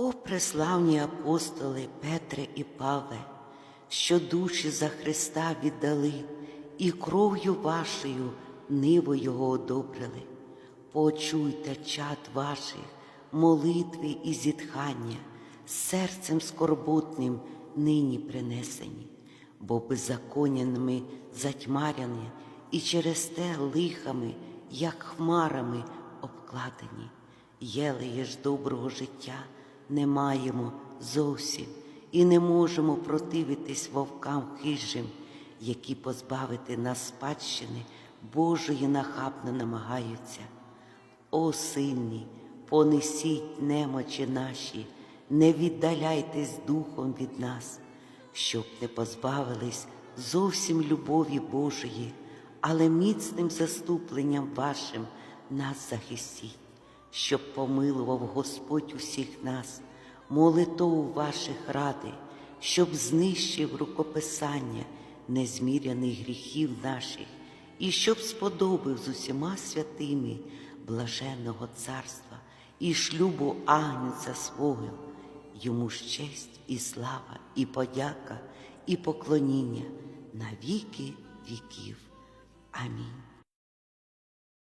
О, преславні апостоли Петре і Павле, що душі за Христа віддали і кров'ю вашою ниву Його одобрили. Почуйте чад ваших, молитви і зітхання, серцем скорботним нині принесені, бо беззаконнями затьмаряні і через те лихами, як хмарами обкладені. Єлеє ж доброго життя не маємо зовсім і не можемо противитись вовкам хижим, які позбавити нас спадщини Божої нахабно намагаються. О сильні, понесіть немочі наші, не віддаляйтесь духом від нас, щоб не позбавились зовсім любові Божої, але міцним заступленням вашим нас захистіть, щоб помилував Господь усіх нас, молитов ваших ради, щоб знищив рукописання незміряних гріхів наших, і щоб сподобив з усіма святими блаженного царства і шлюбу агнця свого, йому ж честь і слава, і подяка, і поклоніння на віки віків. Амінь.